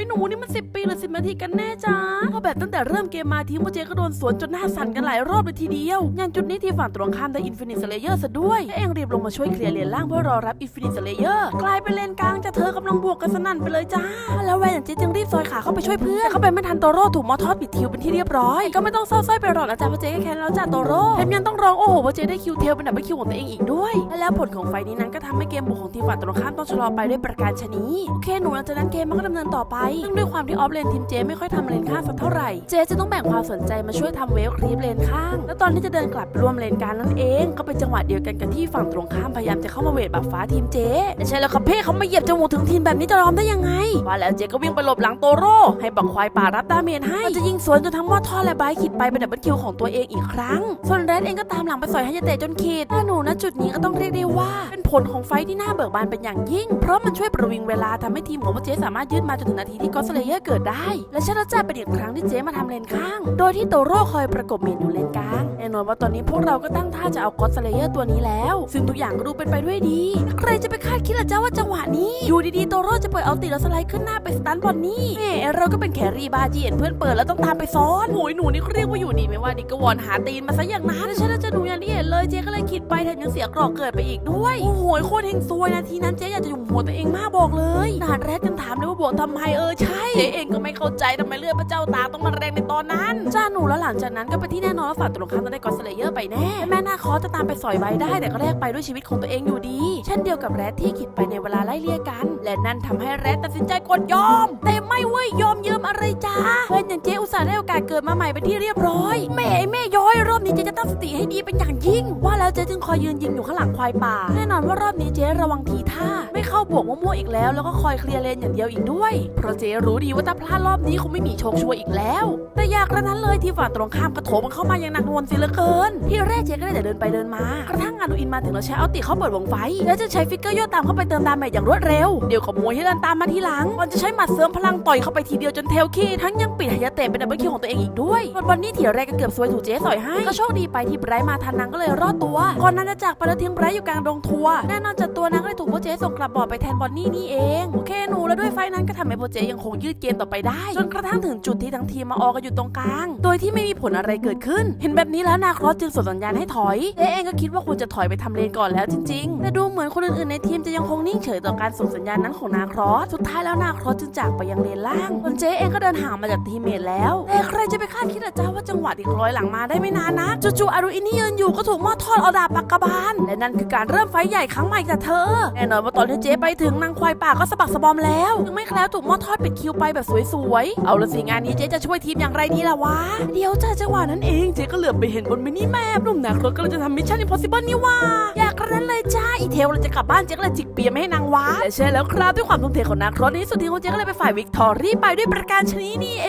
ยหนูนี่มันสิปีหรือสินาทีกันแน่จ้าเพราะแบบตั้งแต่เริ่มเกมมาทีมโมเจก็โดนสวนจนหน้าสั่นกันหลายรอบเลยทีเดียวอย่างจุดนี้ทีมฝั่งตรงข้ามได้อินฟินิตสเลเยอร์ซะด้วยและเองรีบลงมาช่วยเคลียร์เลนล่างเพื่อรอรับอินฟินิตสเลเยอร์กลายเป็นเลนกลางจะเธอกำลังบวกกันสนั่นไปเลยจ้า แล้วแวนอย่างเจ๊จึงรีบซอยขาเข้าไปช่วยเพื่อนแต่เขาไปไม่ทันโตโร่ถูกมอทอดปิดทิวเป็นที่เรียบร้อยก็ไม่ต้องเศร้าส้อยไปหรอกนะจ๊ะเพราะเจ๊ก็แค้นแล้วจ้าโตโร่แถมยังต้องร้องโอ้โหเพราะเจ๊ได้คิวเทลเป็นดับเบิลคิวของตัวเองอีกด้วย และแล้วผลของไฟนี้นั้นก็ทำให้เกมบุกของทีมฝั่งตรงข้ามต้องชะลอไปด้วยประการชนีโอเคหนูหลังจากนั้นเกมมันก็ดำเนินต่อไปซึ่งด้วยความที่ออฟเลนทีมเจไม่ค่อยทำเลนข้างสักเท่าไหร่ เจจะต้องแบ่งความสนใจมาช่วยทำเวฟครีปเลนข้าง แล้วตอนที่จะเดินกลับรวมเลนกลางนั่นเอง ก็เป็นจังหวะเดียวกันกับที่ฝั่งตรงข้ามพยายามจะเข้ามาเวทบัฟฟ้าทีมเจแต่ใช่แล้วครับเพ่เขามาเหยียบจมูกถึงทีมแบบนี้จะยอมได้ยังไง ว่าแล้วเจก็วิ่งไปหลบหลังโตโร่ให้บังควายป่ารับดาเมจให้มันจะยิงสวนจนทั้งมอดท่อและไบร์ทขิดไปเป็นดับเบิลคิวของตัวเองอีกครั้ง ส่วนแรดเองก็ตามหลังไปสอยให้ยาเตะจนขีดถ้าหนูณจุดนี้ก็ต้องเรียกได้ว่าเป็น ผลของไฟที่น่าเบิกบานเป็นอย่างยิ่ง เพราะมันช่วยประวิงเวลาทำให้ทีมของเจ๊สามารถยืดมาจนถึงนาทีที่ก็สเลเยอร์เกิดได้ และชัดจะเป็นอีกครั้งที่เจ๊มาทำเลนข้าง โดยที่โตโร่คอยประกบเมนอยู่เลนกลางแน่นอนว่าตอนนี้พวกเราก็ตั้งท่าจะเอาก็สเลเยอร์ตัวนี้แล้ว ซึ่งทุกอย่างก็ดูเป็นไปด้วยดี ใครจะไปคาดคิดล่ะเจ้าว่าจังหวะนี้อยู่ดีๆโตโร่จะเปล่อยเอาติแล้วสไลด์ขึ้นหน้าไปสตันบอลนี่แหมเราก็เป็นแครี่บาจีเห็นเพื่อนเปิดแล้วต้องตามไปซ้อนโหยหนูนี่เขาเรียกว่าอยู่ดีไม่ว่าดีก็วอนหาตีนมาซะอย่างนั้นแล้วจะหนูอย่างที่เห็นเลยเจ๊ก็เลยคิดไปแถมยังเสียกรอกเกิดไปอีกด้วยโอ้โหโคตรเฮงซวยนาทีนั้นเจ๊อยากจะหยุมหัวตัวเองมากบอกเลยนานแรกกันถามเลยว่าบวกทำไมเออใช่เจ๊เองก็ไม่เข้าใจทำไมเลือดพระเจ้าตาต้องมาแรงในตอนนั้นจ้าหนูแล้วหลังจากนั้นก็เป็นที่แน่นอนว่าฝ่ายตรงข้ามต้องได้กอสเลเยอร์ไปแน่แม่นาคอจะตามไปสอยใบได้แต่ก็แลกไปด้วยชีวิตของตัวเองอยู่ดี เช่นเดียวกับแรดที่คิดไปในเวลาไล่เลี่ยกัน และนั่นทำให้แรดตัดสินใจกดยอม แต่ไม่เว้ยยอมเยิมอะไรจ้าเพื่อนอย่างเจ๊อุตส่าห์ได้โอกาสเกิดมาใหม่เป็นที่เรียบร้อยแม่ไอแม่ย้อยรอบนี้เจ๊จะตั้งสติให้ดีเป็นอย่างยิ่ง ว่าแล้วเจ๊จึงคอยยืนยิงอยู่ข้างหลังควายป่าแน่นอนว่ารอบนี้เจ๊ระวังทีท่า ไม่เข้าบวกมั่วๆอีกแล้ว แล้วก็คอยเคลียร์เลนอย่างเดียวอีกด้วย เพราะเจ๊รู้ดีว่าถ้าพลาดรอบนี้คงไม่มีโชคช่วยอีกแล้ว แต่อยากกระนั้นเลยที่ฝ่าตรงข้ามกระโถมันเข้ามาอย่างหนักหน่วงเสียเหลือเกิน ที่แรกเจ๊ก็ได้แต่เดินไปเดินมา กระทั่งงานดูอินมาถึงแล้วใช้เอาติเขาเปิดวงไฟ แล้วจะใช้ฟิกเกอร์โยตามเข้าไปเติมดาเมจอย่างรวดเร็ว เดี๋ยวขโมยให้เดินตามมาทีหลังก่อนจะใช้หมัดเสริมพลังต่อยเข้าไปทีเดียวจนเทลคีทั้งยังปิดหายาเตะเป็นดับเบิลคิวของตัวเองอีกด้วยวนวันนี้ทีแรกก็เกือบซวยถูกเจ๊สอยให้ก็โชคดีไปที่ไบรท์มาทันนางก็เลยรอดตัวก่อนนั้นจะจากไปแล้วทิ้งไบรท์อยู่กลางดงทัวแน่นอนจัดตัวนางก็เลยถูกโปรเจส่งกลับบอร์ดไปแทนบอนนี่นี่เอง โอเคหนูแล้วด้วยไฟนั้นก็ทำให้โปรเจยังคงยืดเกมต่อไปได้ จนกระทั่งถึงจุดที่ทั้งทีมมาออกกันอยู่ตรงกลาง โดยที่ไม่มีผลอะไรเกิดขึ้น เห็นแบบนี้แล้วนาครอสจึงส่งสัญญาณให้ถอยเจเองก็คิดว่าควรจะถอยไปทำเลนก่อนแล้วจริงๆ แต่ดูเหมือนคนอื่นๆในทีมจะยังคงนิ่งเฉยต่อการส่งสัญญาณนั้นของนาครอส สุดท้ายแล้วนาครอสจึงจากไปยังเลนล่างส่วนเจเองก็เดินห่างมาจากทีมเมทแล้วแต่ใครจะไปคาดคิดล่ะจ้าว่าจังหวะที่คล้อยหลังมาได้ไม่นานนะจู่ๆอารุอินที่ยืนอยู่ก็ถูกมอดทอดเอาดาบปักกระบาลและนั่นคือการเริ่มไฟใหญ่ครั้งใหม่จากเธอ แน่นอนว่าตอนที่เจ๊ไปถึงนางควายป่าก็สะบักสะบอมแล้วถึงไม่แคล้วถูกมอทอดปิดคิวไปแบบสวยๆ เอาละสิงานนี้เจ๊จะช่วยทีมอย่างไรดีล่ะวะ เดี๋ยวจ้าจังหวะนั้นเองเจ๊ก็เหลือบไปเห็นบนมินิแมปหนุ่มนักรถก็เลยจะทำมิชชั่นอิมพอสิเบิลนี่ว่า อยากกระนั้นเลยจ้าอีเทลเราจะกลับบ้านเจ๊ก็เลยจิกเปียไม่ให้นางวะแต่ใช่แล้วครับด้วยความทุ่มเทของนักรถในที่สุดทีมของเจ๊ก็เลยไปฝ่ายวิกตอรี่ไปด้วยประการชนีนี่เอ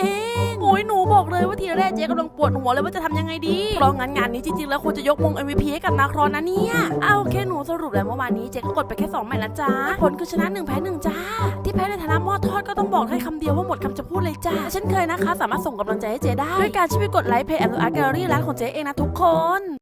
ง ยหนูบอกเลยว่าทีแรกเจ๊กำลังปวดหัวเลยว่าจะทำยังไงดีเพราะงั้นงานนี้จริงๆแล้วควรจะยกมง MVP ให้กับนักร้อนนะเนี่ยเอาโอเคหนูสรุปแล้วเมื่อวานนี้เจ๊ก็กดไปแค่2แมตช์นะจ๊ะผลคือชนะ1แพ้1จ้า ที่แพ้ในฐานะหม้อทอดก็ต้องบอกให้คำเดียวว่าหมดคำจะพูดเลยจ้าฉันเคยนะคะ สามารถส่งกำลังใจให้เจ๊ได้ด้วยการช่วยกดไลค์เพจแอนด์อาร์แกลเลอรี่ร้านของเจ๊เองนะทุกคน